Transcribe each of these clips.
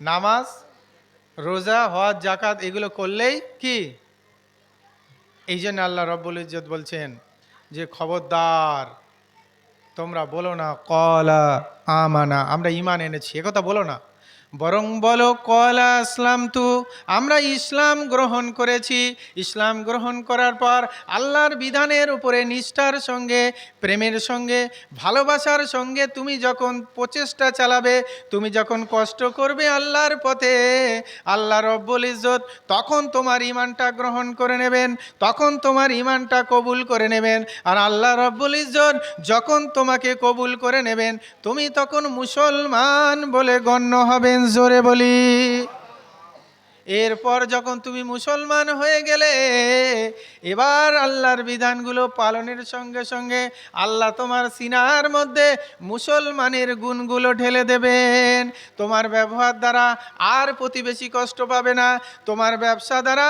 নামাজ, রোজা, হজ জাকাত এগুলো করলেই কি? এই জন্য আল্লাহ রব্বুল ইজ্জত বলছেন যে, খবরদার, তোমরা বলো না, কলা, আমানা, আমরা ইমান এনেছি। একথা বলো না। বরং বলো, কলা ইসলাম তু। আমরা ইসলাম গ্রহণ করেছি। ইসলাম গ্রহণ করার পর আল্লাহর বিধানের উপরে নিষ্ঠার সঙ্গে, প্রেমের সঙ্গে, ভালোবাসার সঙ্গে তুমি যখন প্রচেষ্টা চালাবে, তুমি যখন কষ্ট করবে আল্লাহর পথে, আল্লাহ রব্বুল ইজ্জত তখন তোমার ইমানটা গ্রহণ করে নেবেন, তখন তোমার ইমানটা কবুল করে নেবেন। আর আল্লাহ রব্বুল ইজ্জত যখন তোমাকে কবুল করে নেবেন, তুমি তখন মুসলমান বলে গণ্য হবেন। জোরে বলি এরপর যখন তুমি মুসলমান হয়ে গেলে, এবার আল্লাহর বিধানগুলো পালনের সঙ্গে সঙ্গে আল্লাহ তোমার সিনার মধ্যে মুসলমানের গুণগুলো ঢেলে দেবেন। তোমার ব্যবহার দ্বারা আর প্রতিবেশী কষ্ট পাবে না, তোমার ব্যবসা দ্বারা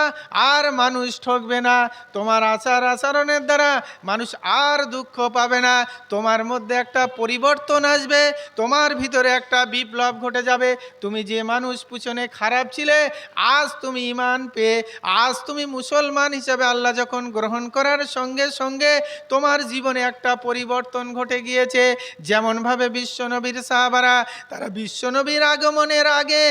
আর মানুষ ঠকবে না, তোমার আচার আচরণের দ্বারা মানুষ আর দুঃখ পাবে না, তোমার মধ্যে একটা পরিবর্তন আসবে, তোমার ভিতরে একটা বিপ্লব ঘটে যাবে। তুমি যে মানুষ পিছনে খারাপ ছিলে আজ তুমি ইমান পেয়ে, আজ তুমি মুসলমান হিসাবে আল্লাহ যখন গ্রহণ করার সঙ্গে সঙ্গে তোমার জীবনে একটা পরিবর্তন ঘটে গিয়েছে। যেমনভাবে বিশ্বনবীর সাহাবারা তারা বিশ্বনবীর আগমনের আগে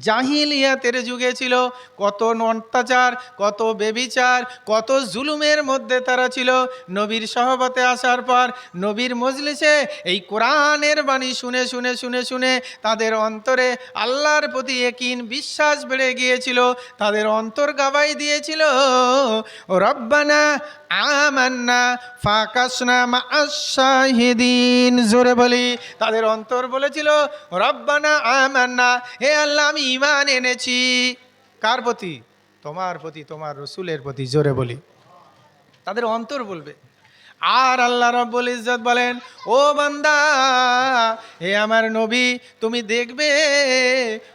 জাহিলিয়াতের যুগে ছিল। কত অত্যাচার কত বেবিচার, কত জুলুমের মধ্যে তারা ছিল। নবীর সহবতে আসার পর নবীর মজলিসে এই কোরআনের বাণী শুনে শুনে শুনে শুনে তাদের অন্তরে আল্লাহর প্রতি একিন বিশ্বাস বেড়ে গিয়েছিল। তাদের অন্তর গাবাই দিয়েছিল। রব্বানা আমান্না ফাকাসনা মা জোরে বলি, তাদের অন্তর বলেছিল, রব্বানা আমান্না, হে আল্লাহ, আমি ইমান এনেছি। কার প্রতি? তোমার প্রতি তোমার রসুলের প্রতি জোরে বলি। তাদের অন্তর বলবে। আর আল্লাহ রব্বুল ইজ্জত বলেন, ও বান্দা, হে আমার নবী, তুমি দেখবে,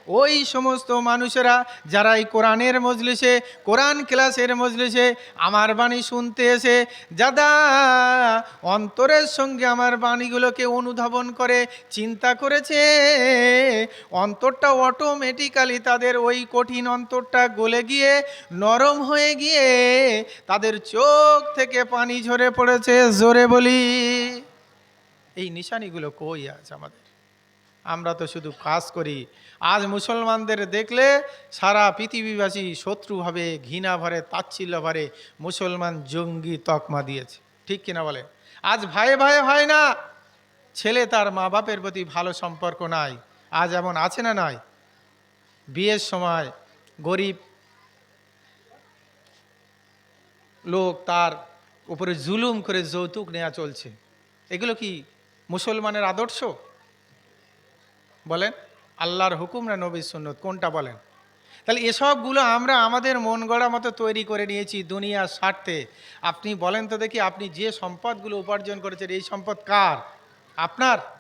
ওই সমস্ত মানুষেরা যারা এই কোরআনের মজলিসে, কোরআন ক্লাসের মজলিসে আমার বাণী শুনতে এসে, যাদা অন্তরের সঙ্গে আমার বাণীগুলোকে অনুধাবন করে, চিন্তা করেছে, অন্তরটা অটোমেটিক্যালি তাদের ওই কঠিন অন্তরটা গলে গিয়ে, নরম হয়ে গিয়ে, তাদের চোখ থেকে পানি ঝরে পড়েছে। জোরে বলি। এই নিশানিগুলো কই আছে আমাদের? আমরা তো শুধু কাজ করি। আজ মুসলমানদের দেখলে সারা পৃথিবীবাসী শত্রু ভাবে ঘৃণা ভরে, তাচ্ছিল্য ভরে মুসলমান জঙ্গি তকমা দিয়েছে। ঠিক কিনা বলে? আজ ভাই ভাই হয় না। ছেলে তার মা বাপের প্রতি ভালো সম্পর্ক নাই। আজ এমন আছে না নাই? বিয়ের সময় গরিব লোক তার উপরে জুলুম করে যৌতুক নেওয়া চলছে। এগুলো কি মুসলমানের আদর্শ? বলেন, আল্লাহর হুকুম না নবী সুন্নত? কোনটা বলেন? তাহলে এসবগুলো আমরা আমাদের মন গড়া মতো তৈরি করে নিয়েছি দুনিয়ার স্বার্থে। আপনি বলেন তো দেখি, আপনি যে সম্পদগুলো উপার্জন করেছেন, এই সম্পদ কার? আপনার?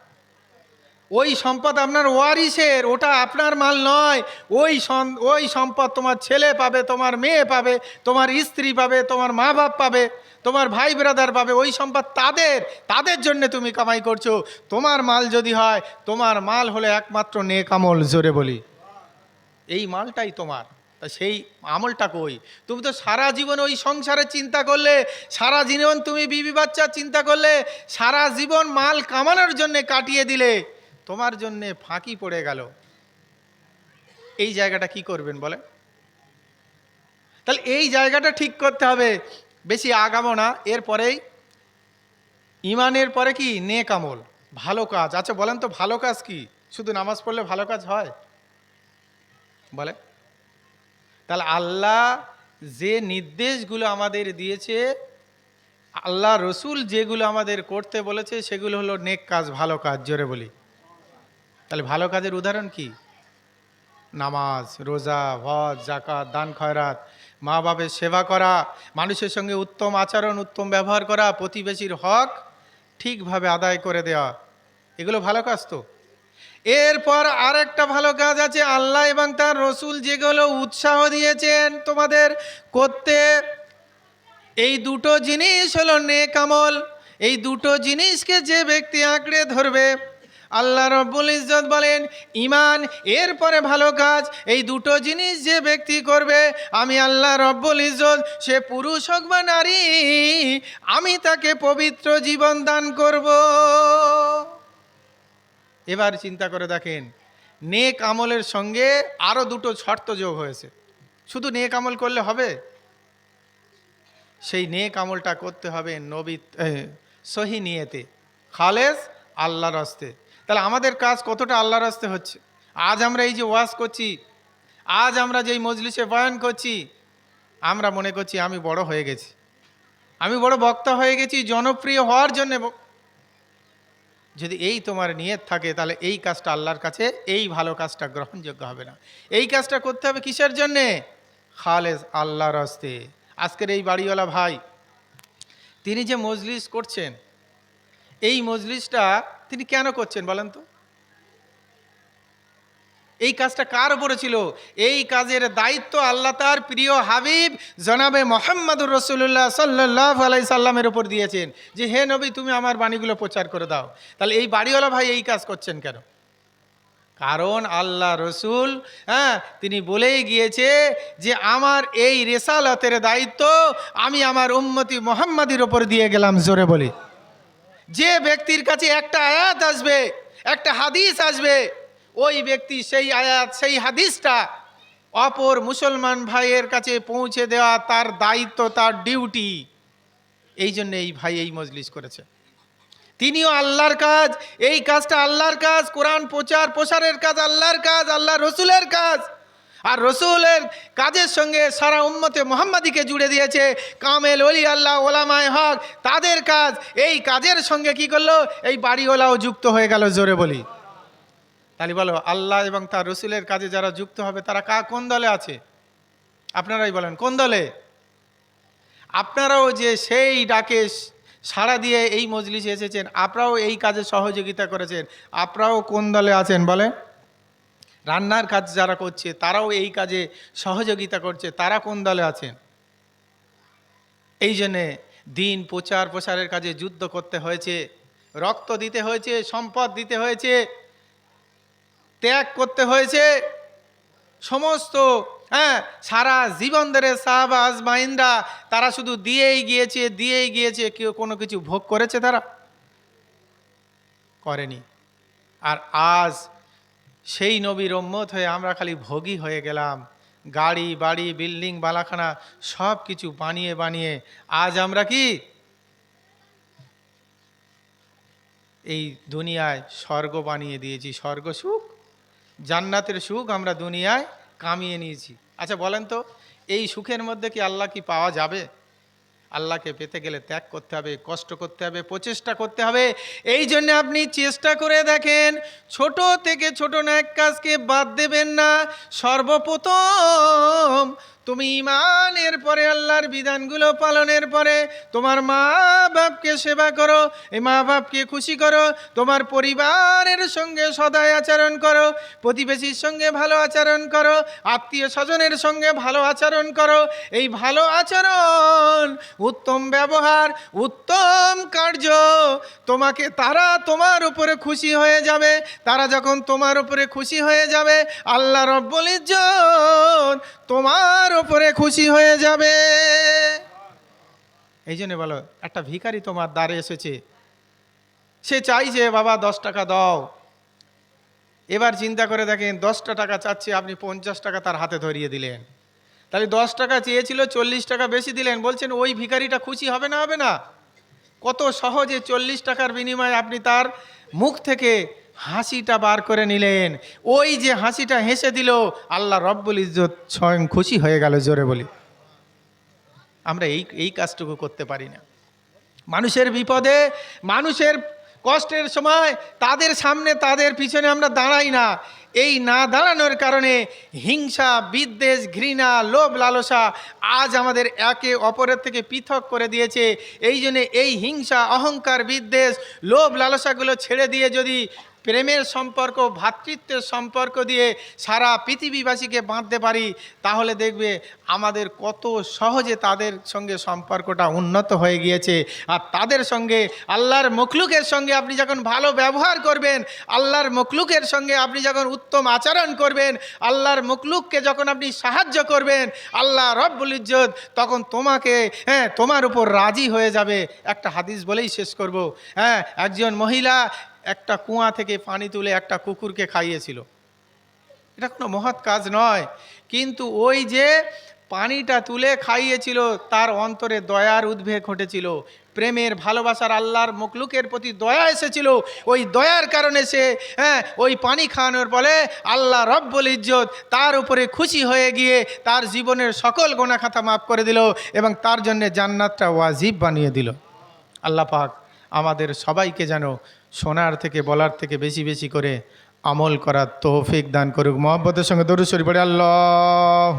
ওই সম্পদ আপনার ওয়ারিসের, ওটা আপনার মাল নয়। ওই ওই সম্পদ তোমার ছেলে পাবে, তোমার মেয়ে পাবে, তোমার স্ত্রী পাবে, তোমার মা বাপ পাবে, তোমার ভাই ব্রাদার পাবে, ওই সম্পদ তাদের তাদের জন্য তুমি কামাই করছ। তোমার মাল যদি হয়, তোমার মাল হলে একমাত্র নেক আমল, জোরে বলি। এই মালটাই তোমার। তা সেই আমলটা কই? তুমি তো সারা জীবন ওই সংসারে চিন্তা করলে, সারা জীবন তুমি বিবি বাচ্চা চিন্তা করলে, সারা জীবন মাল কামানোর জন্যে কাটিয়ে দিলে। তোমার জন্যে ফাঁকি পড়ে গেল। এই জায়গাটা কি করবেন বলে তাহলে এই জায়গাটা ঠিক করতে হবে। বেশি আগামো না। এরপরেই ইমানের পরে কি? নেক আমল। ভালো কাজ। আচ্ছা বলেন তো ভালো কাজ কি? শুধু নামাজ পড়লে ভালো কাজ হয়? বলে তাহলে আল্লাহ যে নির্দেশগুলো আমাদের দিয়েছে, আল্লাহ রসুল যেগুলো আমাদের করতে বলেছে, সেগুলো হলো নেক কাজ, ভালো কাজ। জোরে বলি। তাহলে ভালো কাজের উদাহরণ কি? নামাজ, রোজা, হজ জাকাত দান, খয়রাত মা বাপের সেবা করা, মানুষের সঙ্গে উত্তম আচরণ, উত্তম ব্যবহার করা, প্রতিবেশীর হক ঠিকভাবে আদায় করে দেওয়া, এগুলো ভালো কাজ তো। এরপর আরেকটা ভালো কাজ আছে, আল্লাহ এবং তার রসুল যেগুলো উৎসাহ দিয়েছেন তোমাদের করতে, এই দুটো জিনিস হলো নেক আমল, এই দুটো জিনিসকে যে ব্যক্তি আঁকড়ে ধরবে আল্লাহ রব্বুল ইজ্জত বলেন ইমান এরপরে ভালো কাজ, এই দুটো জিনিস যে ব্যক্তি করবে, আমি আল্লাহ রব্বুল ইজ্জত, সে পুরুষ হোক বা নারী, আমি তাকে পবিত্র জীবন দান করব। এবার চিন্তা করে দেখেন, নেক আমলের সঙ্গে আরও দুটো শর্ত যোগ হয়েছে। শুধু নেক আমল করলে হবে? সেই নেক আমলটা করতে হবে নবী সহি নিয়েতে। খালেস আল্লাহর রাস্তে তাহলে আমাদের কাজ কতটা আল্লাহর রাস্তে হচ্ছে? আজ আমরা এই যে ওয়াজ করছি, আজ আমরা যেই মজলিসে বয়ান করছি, আমরা মনে করছি আমি বড় হয়ে গেছি। আমি বড় বক্তা হয়ে গেছি, জনপ্রিয় হওয়ার জন্য যদি এই তোমার নিয়ত থাকে, তাহলে এই কাজটা আল্লাহর কাছে, এই ভালো কাজটা গ্রহণযোগ্য হবে না। এই কাজটা করতে হবে কিসের জন্যে? খালেজ আল্লাহর হস্তে আজকের এই বাড়িওয়ালা ভাই, তিনি যে মজলিস করছেন, এই মজলিসটা তিনি কেন করছেন বলেন তো? এই কাজটা কার উপরে ছিল? এই কাজের দায়িত্ব আল্লাহ তার প্রিয় হাবিব জনাবে মোহাম্মদুর রসুল্লাহ সাল্লাহ আলাই সাল্লামের উপর দিয়েছেন যে, হে নবী, তুমি আমার বাণীগুলো প্রচার করে দাও। তাহলে এই বাড়িওয়ালা ভাই এই কাজ করছেন কেন? কারণ আল্লাহ রসুল হ্যাঁ তিনি বলেই গিয়েছে যে, আমার এই রেসালতের দায়িত্ব আমি আমার উম্মতি মোহাম্মদের ওপর দিয়ে গেলাম। জোরে বলি। যে ব্যক্তির কাছে একটা আয়াত আসবে, একটা হাদিস আসবে, ওই ব্যক্তি সেই আয়াত, সেই হাদিসটা অপর মুসলমান ভাইয়ের কাছে পৌঁছে দেওয়া তার দায়িত্ব, তার ডিউটি। এই জন্য এই ভাই এই মজলিস করেছে। তিনিও আল্লাহর কাজ, এই কাজটা আল্লাহর কাজ, কোরআন প্রচার, প্রসারের কাজ, আল্লাহর কাজ আল্লাহ রসুলের কাজ। আর রসুলের কাজের সঙ্গে সারা উম্মতে মোহাম্মদীকে জুড়ে দিয়েছে কামেল অলি আল্লাহ, ওলামায় হক। তাদের কাজ, এই কাজের সঙ্গে কি করল? এই বাড়িওয়ালাও যুক্ত হয়ে গেল জোরে বলি। তাহলে বলো, আল্লাহ এবং তার রসুলের কাজে যারা যুক্ত হবে, তারা কা কোন দলে আছে? আপনারাই বলেন, কোন দলে? আপনারাও যে সেই ডাকে সাড়া দিয়ে এই মজলিসে এসেছেন, আপনারাও এই কাজে সহযোগিতা করেছেন, আপনারাও কোন দলে আছেন বলে রান্নার কাজ যারা করছে, তারাও এই কাজে সহযোগিতা করছে। তারা কোন দলে আছেন? এই জন্যে দিন প্রচার প্রসারের কাজে যুদ্ধ করতে হয়েছে, রক্ত দিতে হয়েছে, সম্পদ দিতে হয়েছে, ত্যাগ করতে হয়েছে। সমস্ত হ্যাঁ সারা জীবন ধরে সাহাবা, আজমাইনরা, তারা শুধু দিয়েই গিয়েছে দিয়েই গিয়েছে, কেউ কোনো কিছু ভোগ করেছে তারা? করেনি। আর আজ সেই নবীর উম্মত হয়ে আমরা খালি ভোগী হয়ে গেলাম। গাড়ি, বাড়ি, বিল্ডিং, বালাখানা সব কিছু বানিয়ে বানিয়ে আজ আমরা কি? এই দুনিয়ায় স্বর্গ বানিয়ে দিয়েছি। স্বর্গ সুখ, জান্নাতের সুখ আমরা দুনিয়ায় কামিয়ে নিয়েছি। আচ্ছা বলেন তো, এই সুখের মধ্যে কি আল্লাহ কি পাওয়া যাবে? আল্লাহকে পেতে গেলে ত্যাগ করতে হবে, কষ্ট করতে হবে, প্রচেষ্টা করতে হবে। এই জন্য আপনি চেষ্টা করে দেখেন, ছোট থেকে ছোট ন্যাক কাজকে বাদ দেবেন না। সর্বপ্রথম তুমি ইমানের পরে, আল্লাহর বিধানগুলো পালনের পরে তোমার মা বাপকে সেবা করো, এই মা বাপকে খুশি করো, তোমার পরিবারের সঙ্গে সদায় আচরণ করো, প্রতিবেশীর সঙ্গে ভালো আচরণ করো, আত্মীয় স্বজনের সঙ্গে ভালো আচরণ করো। এই ভালো আচরণ উত্তম ব্যবহার, উত্তম কার্য, তোমাকে তারা তোমার উপরে খুশি হয়ে যাবে। তারা যখন তোমার উপরে খুশি হয়ে যাবে, আল্লাহ রব্বুল ইজ্জত তোমার উপরে খুশি হয়ে যাবে। এই জন্য বলো, একটা ভিখারি তোমার দ্বারে এসেছে। সে চাইছে, বাবা, দশ টাকা দাও। এবার চিন্তা করে দেখেন, দশটা টাকা চাচ্ছে, আপনি পঞ্চাশ টাকা তার হাতে ধরিয়ে দিলেন। তাহলে দশ টাকা চেয়েছিল, চল্লিশ টাকা বেশি দিলেন। বলছেন, ওই ভিখারিটা খুশি হবে না হবে না? কত সহজে চল্লিশ টাকার বিনিময়ে আপনি তার মুখ থেকে হাসিটা বার করে নিলেন। ওই যে হাসিটা হেসে দিল, আল্লাহ রব্বুল ইজ্জত স্বয়ং খুশি হয়ে গেল জোরে বলি। আমরা এই এই কাজটুকু করতে পারি না। মানুষের বিপদে, মানুষের কষ্টের সময় তাদের সামনে, তাদের পিছনে আমরা দাঁড়াই না। এই না দাঁড়ানোর কারণে হিংসা, বিদ্বেষ, ঘৃণা, লোভ, লালসা আজ আমাদের একে অপরের থেকে পৃথক করে দিয়েছে। এই জন্যে এই হিংসা, অহংকার, বিদ্বেষ, লোভ, লালসাগুলো ছেড়ে দিয়ে যদি প্রেমের সম্পর্ক ভ্রাতৃত্বের সম্পর্ক দিয়ে সারা পৃথিবীবাসীকে বাঁধতে পারি, তাহলে দেখবে আমাদের কত সহজে তাদের সঙ্গে সম্পর্কটা উন্নত হয়ে গিয়েছে। আর তাদের সঙ্গে, আল্লাহর মখলুকের সঙ্গে আপনি যখন ভালো ব্যবহার করবেন, আল্লাহর মখলুকের সঙ্গে আপনি যখন উত্তম আচরণ করবেন, আল্লাহর মখলুককে যখন আপনি সাহায্য করবেন, আল্লাহ রব্বুল ইজ্জত তখন তোমাকে হ্যাঁ তোমার উপর রাজি হয়ে যাবে। একটা হাদিস বলেই শেষ করব। হ্যাঁ একজন মহিলা একটা কুয়া থেকে পানি তুলে একটা কুকুরকে খাইয়েছিল। এটা কোনো মহৎ কাজ নয়। কিন্তু ওই যে পানিটা তুলে খাইয়েছিল, তার অন্তরে দয়ার উদ্বেগ ঘটেছিল। প্রেমের ভালোবাসার আল্লাহর মকলুকের প্রতি দয়া এসেছিল। ওই দয়ার কারণে সে হ্যাঁ ওই পানি খাওয়ানোর ফলে আল্লাহ রব্বুল ইজ্জত তার উপরে খুশি হয়ে গিয়ে তার জীবনের সকল গোনাখাতা মাফ করে দিল এবং তার জন্যে জান্নাতটা ওয়াজিব বানিয়ে দিল। আল্লাহ পাক আমাদের সবাইকে যেন শোনার থেকে, বলার থেকে বেশি বেশি করে আমল করার তৌফিক দান করুক। মহব্বতের সঙ্গে দরুদ শরীফ পড়ে আল্লাহ